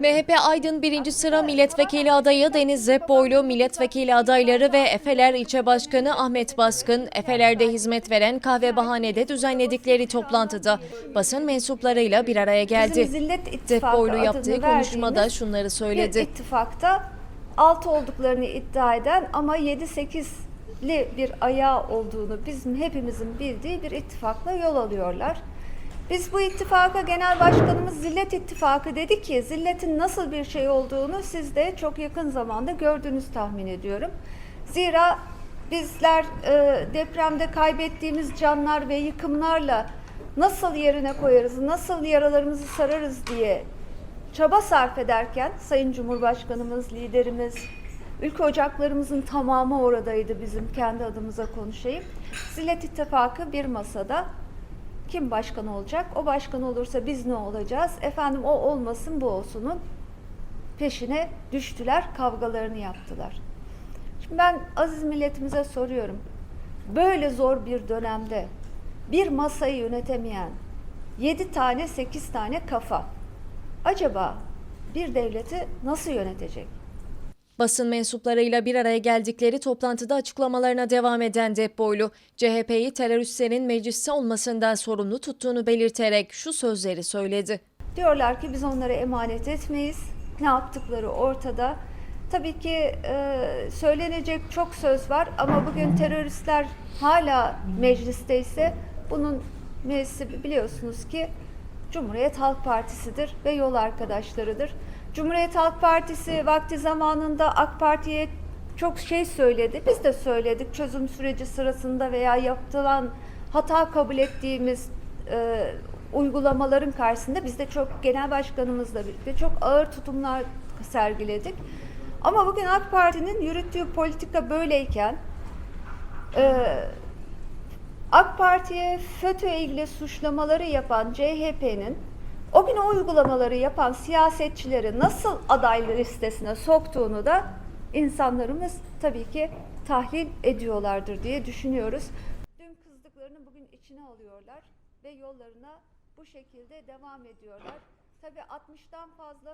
MHP Aydın 1. sıra milletvekili adayı Deniz Zepboylu, milletvekili adayları ve Efeler ilçe başkanı Ahmet Baskın, Efeler'de hizmet veren kahve bahanede düzenledikleri toplantıda basın mensuplarıyla bir araya geldi. Adını yaptığı konuşmada şunları söyledi. ittifakta alt olduklarını iddia eden ama 7-8'li bir ayağı olduğunu bizim hepimizin bildiği bir ittifakla yol alıyorlar. Biz bu ittifaka genel başkanımız Zillet İttifakı dedi ki zilletin nasıl bir şey olduğunu siz de çok yakın zamanda gördünüz tahmin ediyorum. Zira bizler e, depremde kaybettiğimiz canlar ve yıkımlarla nasıl yerine koyarız, nasıl yaralarımızı sararız diye çaba sarf ederken Sayın Cumhurbaşkanımız, liderimiz, ülke ocaklarımızın tamamı oradaydı bizim kendi adımıza konuşayım. Zillet İttifakı bir masada kim başkan olacak? O başkan olursa biz ne olacağız? Efendim o olmasın bu olsunun peşine düştüler, kavgalarını yaptılar. Şimdi ben aziz milletimize soruyorum. Böyle zor bir dönemde bir masayı yönetemeyen 7 tane 8 tane kafa acaba bir devleti nasıl yönetecek? Basın mensuplarıyla bir araya geldikleri toplantıda açıklamalarına devam eden Depboylu, CHP'yi teröristlerin mecliste olmasından sorumlu tuttuğunu belirterek şu sözleri söyledi. Diyorlar ki biz onlara emanet etmeyiz. Ne yaptıkları ortada. Tabii ki e, söylenecek çok söz var ama bugün teröristler hala meclisteyse bunun meclisi biliyorsunuz ki Cumhuriyet Halk Partisi'dir ve yol arkadaşlarıdır. Cumhuriyet Halk Partisi vakti zamanında AK Parti'ye çok şey söyledi. Biz de söyledik çözüm süreci sırasında veya yapılan hata kabul ettiğimiz e, uygulamaların karşısında biz de çok genel başkanımızla birlikte çok ağır tutumlar sergiledik. Ama bugün AK Parti'nin yürüttüğü politika böyleyken e, AK Parti'ye FETÖ'ye ilgili suçlamaları yapan CHP'nin o gün o uygulamaları yapan siyasetçileri nasıl aday listesine soktuğunu da insanlarımız tabii ki tahlil ediyorlardır diye düşünüyoruz. Dün kızdıklarını bugün içine alıyorlar ve yollarına bu şekilde devam ediyorlar. Tabii 60'tan fazla